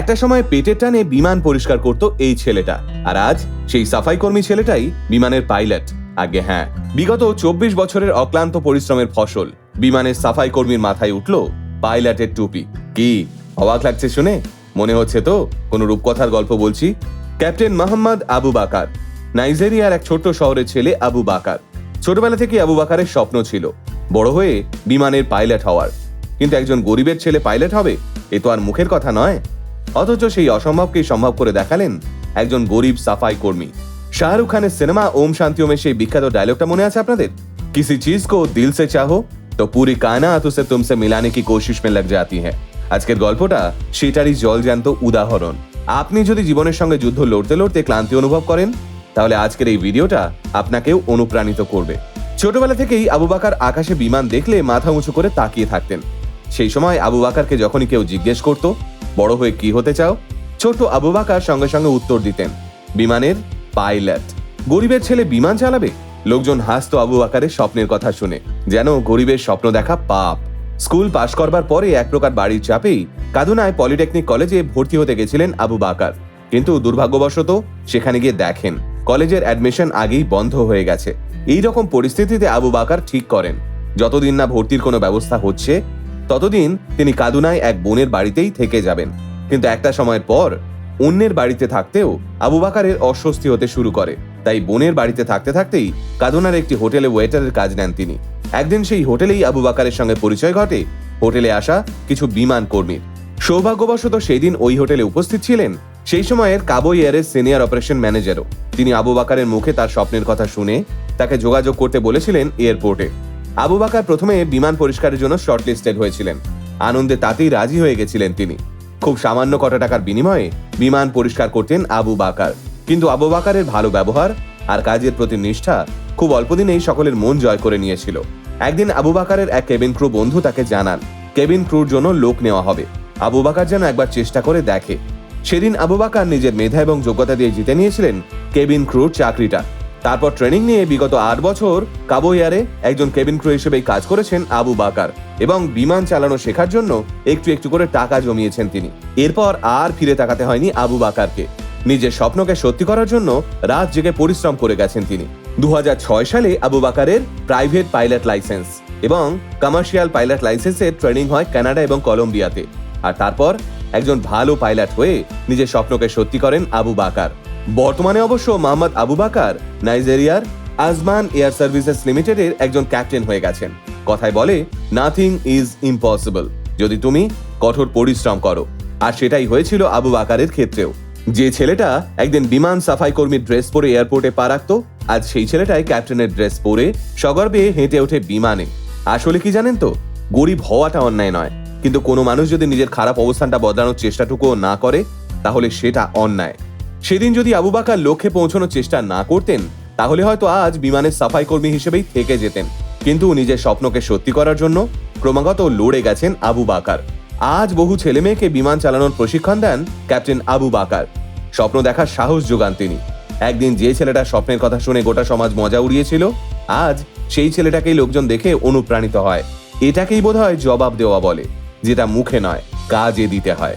একটা সময় পেটের টানে বিমান পরিষ্কার করত এই ছেলেটা। আর আজ সেই সাফাই কর্মী ছেলেটাই বিমানের পাইলট। আগে হ্যাঁ বিগত চব্বিশ বছরের অক্লান্ত পরিশ্রমের ফসল বিমানের সাফাই কর্মীর মাথায় উঠল পাইলটের টুপি। কি, অবাক লাগছে শুনে? মনে হচ্ছে তো কোনো রূপকথার গল্প বলছি? ক্যাপ্টেন মোহাম্মদ আবু বাকার, নাইজেরিয়ার এক ছোট্ট শহরের ছেলে আবু বাকার। ছোটবেলা থেকে আবু বাকারের স্বপ্ন ছিল বড় হয়ে বিমানের পাইলট হওয়ার। কিন্তু একজন গরিবের ছেলে পাইলট হবে, এ তো আর মুখের কথা নয়। অথচ সেই অসম্ভবকেই সম্ভব করে দেখালেন একজন গরিব সাফাই কর্মী। শাহরুখ খানের সিনেমা ওম শান্তি ওমের সেই বিখ্যাত ডায়লগটা মনে আছে আপনাদের? কিসি চিজ কো দিল সে চাহো, তো পুরি কায়নাত উসে তুমসে মিলানে কি কোশিশ মে লাগ জাতি হ্যাঁ আজকের গল্পটা সেটারই জলজ্যান্ত উদাহরণ। আপনি যদি জীবনের সঙ্গে যুদ্ধ লড়তে লড়তে ক্লান্তি অনুভব করেন, তাহলে আজকের এই ভিডিওটা আপনাকেও অনুপ্রাণিত করবে। ছোটবেলা থেকেই আবু বাকার আকাশে বিমান দেখলে মাথা উঁচু করে তাকিয়ে থাকতেন। সেই সময় আবু বাকারকে যখনই কেউ জিজ্ঞেস করত, বড় হয়ে কি হতে চাও? ছোট আবু বাকার সঙ্গে সঙ্গে উত্তর দিতেন, বিমানের পাইলট। গরিবের ছেলে বিমান চালাবে? লোকজন হাসতো আবু বাকারের স্বপ্নের কথা শুনে, যেন গরিবের স্বপ্ন দেখা পাপ। স্কুল পাশ করবার পরে এক প্রকার বাড়ির চাপেই কাদুনায় পলিটেকনিক কলেজে ভর্তি হতে গেছিলেন আবু বাকার। কিন্তু দুর্ভাগ্যবশত সেখানে গিয়ে দেখেন, কলেজের অ্যাডমিশন আগেই বন্ধ হয়ে গেছে। এই রকম পরিস্থিতিতে আবু বাকার ঠিক করেন, যতদিন না ভর্তির কোনো ব্যবস্থা হচ্ছে ততদিন তিনি কাদুনায় এক বোনের বাড়িতেই থেকে যাবেন। কিন্তু একটা সময়ের পর অন্যের বাড়িতে থাকতেও আবু বাকারের অস্বস্তি হতে শুরু করে। তাই বোনের বাড়িতে থাকতে থাকতেই কাদুনার একটি হোটেলে ওয়েটারের কাজ নেন তিনি। একদিন সেই হোটেলেই আবু বাকারের সঙ্গে পরিচয় ঘটে। হোটেলে আসা কিছু বিমান কর্মীর। সৌভাগ্যবশত সেই দিন ওই হোটেলে উপস্থিত ছিলেন সেই সময়ের কাবো এয়ারের সিনিয়র অপারেশন ম্যানেজারও। তিনি আবু বাকারের মুখে তার স্বপ্নের কথা শুনে তাকে যোগাযোগ করতে বলেছিলেন এয়ারপোর্টে। আবু বাকার প্রথমে বিমান পরিষ্কারের জন্য শর্টলিস্টেড হয়েছিলেন। আনন্দে তাতেই রাজি হয়ে গেছিলেন তিনি। খুব সামান্য কটা টাকার বিনিময়ে বিমান পরিষ্কার করতেন আবু বাকার। কিন্তু আবু বাকারের ভালো ব্যবহার আর কাজের প্রতি নিষ্ঠা খুব অল্প দিনেই সকলের মন জয় করে নিয়েছিল। একদিন আবু বাকারের এক কেবিন ক্রু বন্ধু তাকে জানান, কেবিন ক্রুর জন্য লোক নেওয়া হবে। আবু বাকার যেন একবার চেষ্টা করে দেখে। সেদিন আবু বাকার নিজের মেধা এবং যোগ্যতা দিয়ে জিতে নিয়েছিলেন কেবিন ক্রুর চাকরিটা। তারপর ট্রেনিং নিয়ে বিগত আট বছর কাবো এয়ারে একজন কেবিন ক্রু হিসেবে কাজ করেছেন আবু বাকার এবং বিমান চালানো শেখার জন্য একটু একটু করে টাকা জমিয়েছেন তিনি। এরপর আর ফিরে তাকাতে হয়নি আবু বাকারকে। নিজের স্বপ্নকে সত্যি করার জন্য রাত জেগে পরিশ্রম করে গেছেন তিনি। দু হাজার ছয় সালে আবু বাকারের প্রাইভেট পাইলট লাইসেন্স এবং কমার্শিয়াল পাইলট লাইসেন্সের ট্রেনিং হয় কানাডা এবং কলম্বিয়াতে। আর তারপর একজন ভালো পাইলট হয়ে নিজের স্বপ্নকে সত্যি করেন আবু বাকার। বর্তমানে অবশ্য মোহাম্মদ আবু বাকার, নাইজেরিয়ার আজমান এয়ার সার্ভিসেস লিমিটেডের একজন ক্যাপ্টেন হয়ে গেছেন। কথায় বলে নাথিং ইজ ইম্পসিবল যদি তুমি কঠোর পরিশ্রম করো। আর সেটাই হয়েছিল আবু বাকারের ক্ষেত্রেও। যে ছেলেটা একদিন বিমান সাফাই কর্মীর ড্রেস পরে এয়ারপোর্টে পা রাখতো, আজ সেই ছেলেটাই ক্যাপ্টেনের ড্রেস পরে সগর্বে হেঁটে ওঠে বিমানে। আসলে কি জানেন তো? গরিব হওয়াটা অন্যায় নয়। কিন্তু কোনো মানুষ যদি নিজের খারাপ অবস্থানটা বদলানোর চেষ্টাটুকুও না করে, তাহলে সেটা অন্যায়। সেদিন যদি আবু বাকার লক্ষ্যে পৌঁছানোর চেষ্টা না করতেন, তাহলে হয়তো আজ বিমানের সাফাই কর্মী হিসেবেই থেকে যেতেন। কিন্তু নিজের স্বপ্নকে সত্যি করার জন্য ক্রমাগত লড়ে গেছেন আবু বাকার। আজ বহু ছেলে মেয়েকে বিমান চালানোর প্রশিক্ষণ দেন ক্যাপ্টেন আবু বাকার। স্বপ্ন দেখার সাহস যোগান তিনি। একদিন যে ছেলেটা স্বপ্নের কথা শুনে গোটা সমাজ মজা উড়িয়েছিল, আজ সেই ছেলেটাকেই লোকজন দেখে অনুপ্রাণিত হয়। এটাকেই বোধহয় জবাব দেওয়া বলে, যেটা মুখে নয়, কাজে দিতে হয়।